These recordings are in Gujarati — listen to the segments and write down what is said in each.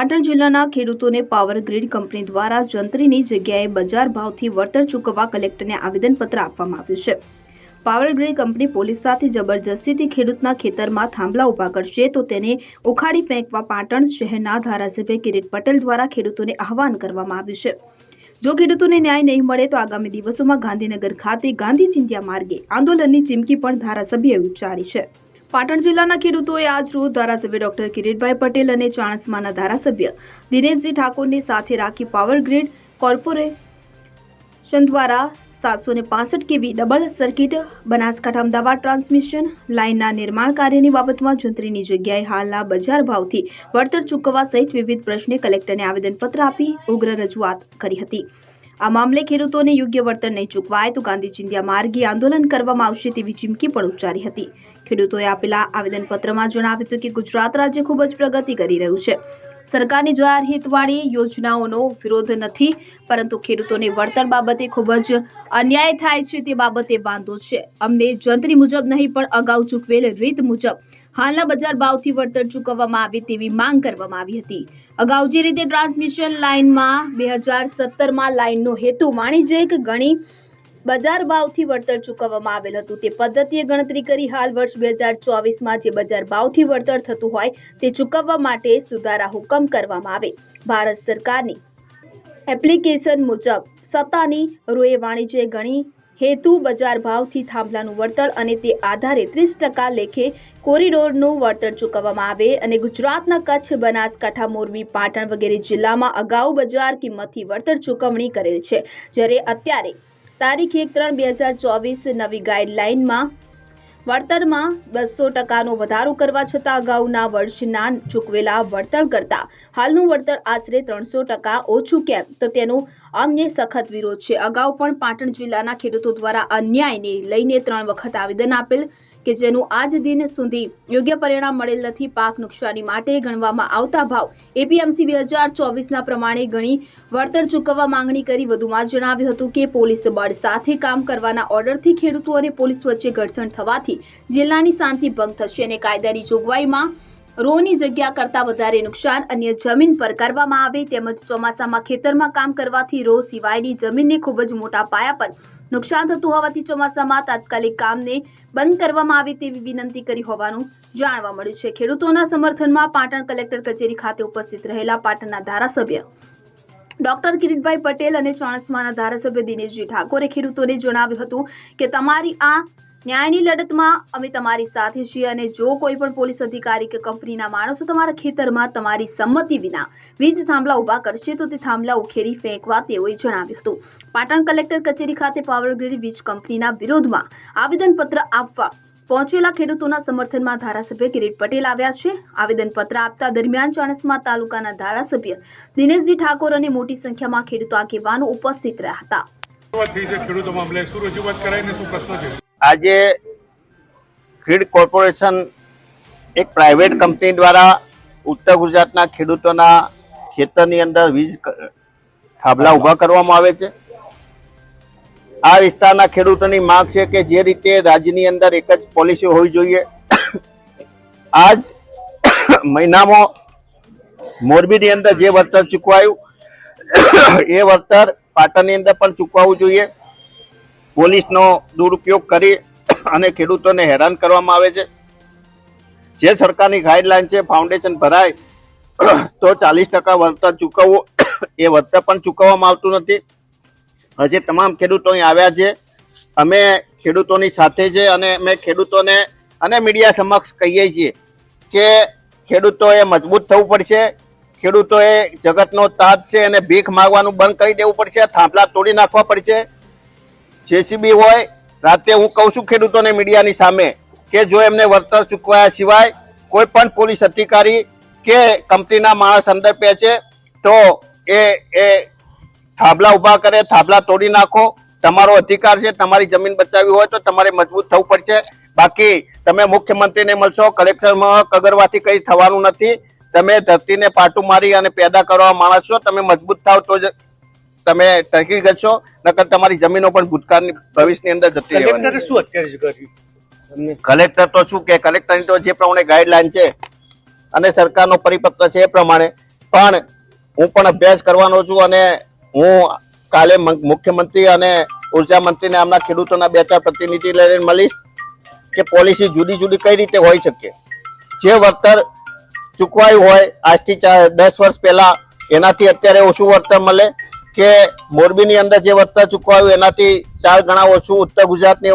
પાટણ જિલ્લાના ખેડૂતોને પાવર ગ્રીડ કંપની દ્વારા જંત્રીની જગ્યાએ બજાર ભાવથી વળતર ચૂકવવા કલેક્ટરને આવેદનપત્ર આપવામાં આવ્યું છે. પાવર ગ્રીડ કંપની પોલીસ સાથે જબરજસ્તીથી ખેડૂતના ખેતરમાં થાંભલા ઊભા કરશે તો તેને ઉખાડી ફેંકવા પાટણ શહેરના ધારાસભ્ય કિરીટ પટેલ દ્વારા ખેડૂતોને આહવાન કરવામાં આવ્યું છે. જો ખેડૂતોને ન્યાય નહીં મળે તો આગામી દિવસોમાં ગાંધીનગર ખાતે ગાંધી ચિંતિયા માર્ગે આંદોલનની ચીમકી પણ ધારાસભ્યએ ઉચ્ચારી છે. પાટણ જિલ્લાના ખેડૂતોએ આજ રોજ ધારાસભ્ય ડોક્ટર કિરીટભાઈ પટેલ અને ચાણસમાના ધારાસભ્ય દિનેશજી ઠાકોરને સાથે રાખી પાવર ગ્રીડ કોર્પોરેશન દ્વારા સાતસો ને પાસઠ KV double circuit Banaskantha Ahmedabad transmission લાઇનના નિર્માણ કાર્યની બાબતમાં જંત્રીની જગ્યાએ હાલના બજાર ભાવથી વળતર ચૂકવવા સહિત વિવિધ પ્રશ્ને કલેક્ટરને આવેદનપત્ર આપી ઉગ્ર રજૂઆત કરી હતી. આ મામલે ખેડૂતોને યોગ્ય વળતર નહીં ચૂકવાય તો ગાંધી ચિંધ્યા માર્ગે આંદોલન કરવામાં આવશે તેવી ચીમકી પણ ઉચ્ચારી હતી. ખેડૂતોએ આપેલા આવેદનપત્રમાં જણાવ્યું હતું કે ગુજરાત રાજ્ય ખૂબ જ પ્રગતિ કરી રહ્યું છે. સરકારની જાહેર હિતવાળી યોજનાઓનો વિરોધ નથી, પરંતુ ખેડૂતોને વળતર બાબતે ખૂબ જ અન્યાય થાય છે તે બાબતે વાંધો છે. અમને જંત્રી મુજબ નહીં પણ અગાઉ ચૂકવેલ રીત મુજબ હાલના બજાર ભાવથી વળતર ચૂકવવામાં આવે તેવી માંગ કરવામાં આવી હતી. અગાઉ જે રીતે ટ્રાન્સમિશન લાઇનમાં બે હજાર સત્તરમાં લાઇનનો હેતુ વાણિજ્યિક ગણી બજાર ભાવથી વળતર ચૂકવવામાં આવેલ હતું, તે પદ્ધતિએ ગણતરી કરી હાલ વર્ષ બે હજાર ચોવીસમાં જે બજાર ભાવથી વળતર થતું હોય તે ચૂકવવા માટે સુધારા હુકમ કરવામાં આવે. ભારત સરકારની એપ્લિકેશન મુજબ સત્તાની રોએ વાણિજ્ય ગણી હેતુ બજાર ભાવથી થાંભલાનું વળતર અને તે આધારે ત્રીસ ટકા લેખે કોરિડોરનું વળતર ચૂકવવામાં આવે અને ગુજરાતના કચ્છ, બનાસકાંઠા, મોરબી, પાટણ વગેરે જિલ્લામાં અગાઉ બજાર કિંમતથી વળતર ચૂકવણી કરેલ છે. જ્યારે અત્યારે તારીખ એક ત્રણ બે હજાર ચોવીસ નવી ગાઈડલાઇનમાં વળતરમાં બસો ટકાનો વધારો કરવા છતાં અગાઉના વર્ષના ચૂકવેલા વળતર કરતાં હાલનું વળતર આશરે ત્રણસો ટકા ઓછું કેમ? તો તેનો અમને સખત વિરોધ છે. અગાઉ પણ પાટણ જિલ્લાના ખેડૂતો દ્વારા અન્યાયને લઈને ત્રણ વખત આવેદન આપેલ કે જેનું આજ દિન સુધી યોગ્ય પરિણામ મળેલ નથી. પાક નુકસાની માટે ગણવામાં આવતા ભાવ એપીએમસી બે હજાર ચોવીસના પ્રમાણે ગણી વળતર ચૂકવવા માંગણી કરી વધુમાં જણાવ્યું હતું કે પોલીસ બળ સાથે કામ કરવાના ઓર્ડરથી ખેડૂતો અને પોલીસ વચ્ચે ઘર્ષણ થવાથી જિલ્લાની શાંતિ ભંગ થશે અને કાયદાની જોગવાઈમાં રોની જગ્યા કરતાં વધારે નુકસાન અન્ય જમીન પર કરવામાં આવે તેમજ ચોમાસામાં ખેતરમાં કામ કરવાથી રો સિવાયની જમીનને ખૂબ જ મોટા પાયા પર નુકસાન થતું હોવાથી ચોમાસામાં તાત્કાલિક કામને બંધ કરવામાં આવે તેવી વિનંતી કરી હોવાનું જાણવા મળ્યું છે. ખેડૂતોના સમર્થનમાં પાટણ કલેક્ટર કચેરી ખાતે ઉપસ્થિત રહેલા પાટણના ધારાસભ્ય ડોક્ટર કિરીટભાઈ પટેલ અને ચોણસમાના ધારાસભ્ય દિનેશજી ઠાકોરે ખેડૂતોને જણાવ્યું હતું કે તમારી આ ન્યાયની લડતમાં અમે તમારી સાથે છીએ અને જો કોઈ પણ પોલીસ અધિકારી કે કંપનીના માણસો તમારા ખેતરમાં તમારી સંમતિ વિના વીજ થાંભલા ઊભા કરશે, તો તે થાંભલા ઉખેરી ફેંકવા તેઓએ જણાવ્યું હતું. પાટણ કલેક્ટર કચેરી ખાતે પાવર ગ્રીડ વીજ કંપનીના વિરોધમાં આવેદનપત્ર આપવા પહોંચેલા ખેડૂતોના સમર્થનમાં ધારાસભ્ય કિરીટ પટેલ આવ્યા છે. આવેદનપત્ર આપતા દરમિયાન ચાણસ્મા તાલુકાના ધારાસભ્ય દિનેશજી ઠાકોર અને મોટી સંખ્યામાં ખેડૂતો આગેવાનો ઉપસ્થિત રહ્યા હતા. ખેડૂતો મામલે શું રજૂઆત કરાય ને શું પ્રશ્નો છે? આજે ગ્રીડ કોર્પોરેશન એક પ્રાઇવેટ કંપની દ્વારા ઉત્તર ગુજરાતના ખેડૂતોના ખેતરની અંદર વીજ થાંભલા ઊભા કરવામાં આવે છે. આ વિસ્તારના ખેડૂતોની માંગ છે કે જે રીતે રાજ્યની અંદર એક જ પોલિસી હોવી જોઈએ. આજ મહિનામાં મોરબીની અંદર જે વળતર ચૂકવાયું, એ વળતર પાટણની અંદર પણ ચૂકવવું જોઈએ. પોલીસનો દુરુપયોગ કરી અને ખેડૂતોને હેરાન કરવામાં આવે છે. જે સરકારની ગાઈડલાઈન છે, ફાઉન્ડેશન ભરાય, તો ચાલીસ ટકા વળતર ચૂકવવું, એ વળતર પણ ચૂકવવામાં આવતું નથી. હજી તમામ ખેડૂતો અહીં આવ્યા છે. અમે ખેડૂતોની સાથે છે અને અમે ખેડૂતોને અને મીડિયા સમક્ષ કહીએ છીએ કે ખેડૂતોએ મજબૂત થવું પડશે. ખેડૂતોએ જગતનો તાજ છે અને ભીખ માગવાનું બંધ કરી દેવું પડશે. થાંભલા તોડી નાખવા પડશે. જેસીબી હોય, રાતે હું કહું છું ખેડૂતોને મીડિયાની સામે કે જો એમને વળતર ચૂકવ્યા સિવાય કોઈ પણ પોલીસ અધિકારી કે કંપનીના માણસ અંદર છે, તો એ એ થાંભલા ઊભા કરે, થાંભલા તોડી નાખો. તમારો અધિકાર છે, તમારી જમીન બચાવવી હોય તો તમારે મજબૂત થવું પડશે. બાકી તમે મુખ્યમંત્રીને મળશો, કલેક્ટરમાં કગરવાથી કંઈ થવાનું નથી. તમે ધરતીને પાટું મારી અને પેદા કરવા માણસ છો, તમે મજબૂત થાવ તો જ તમે ટકી ગયો નકર તમારી જમીનો પણ ભૂતકાળની ભવિષ્યની અંદર જતી રહેવાની. કલેક્ટરે શું અત્યારે કર્યું? કલેક્ટર તો શું કે કલેક્ટરની તો જે પ્રમાણે ગાઈડલાઈન છે અને સરકારનો પરિપત્ર છે એ પ્રમાણે. પણ હું પણ અભ્યાસ કરવાનો છું અને હું કાલે મુખ્યમંત્રી અને ઊર્જા મંત્રીને આમના ખેડૂતોના બે ચાર પ્રતિનિધિ લઈને મળીશ કે પોલિસી જુદી જુદી કઈ રીતે હોઈ શકે. જે વળતર ચૂકવાયું હોય આજથી દસ વર્ષ પહેલા એનાથી અત્યારે ઓછું વળતર મળે. કે મોરબીની અંદર જે વળતર ચૂકવાયું એનાથી ચાર ગણા ઓછું ઉત્તર ગુજરાતની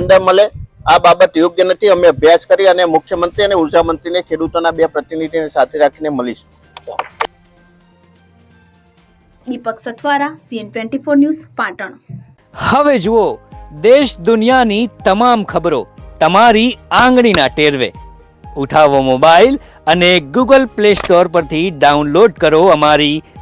અંદર મળે. આ બાબત યોગ્ય નથી. અમે અભ્યાસ કરી અને મુખ્યમંત્રી અને ઊર્જા મંત્રીને ખેડૂતોના બે પ્રતિનિધિને સાથે રાખીને મળીશું. Deepak Sathwara C N twenty four news Patan. હવે જુઓ દેશ દુનિયાની તમામ ખબરો તમારી આંગળીના ટેરવે. ઉઠાવો મોબાઈલ અને ગૂગલ પ્લે સ્ટોર પરથી ડાઉનલોડ કરો અમારી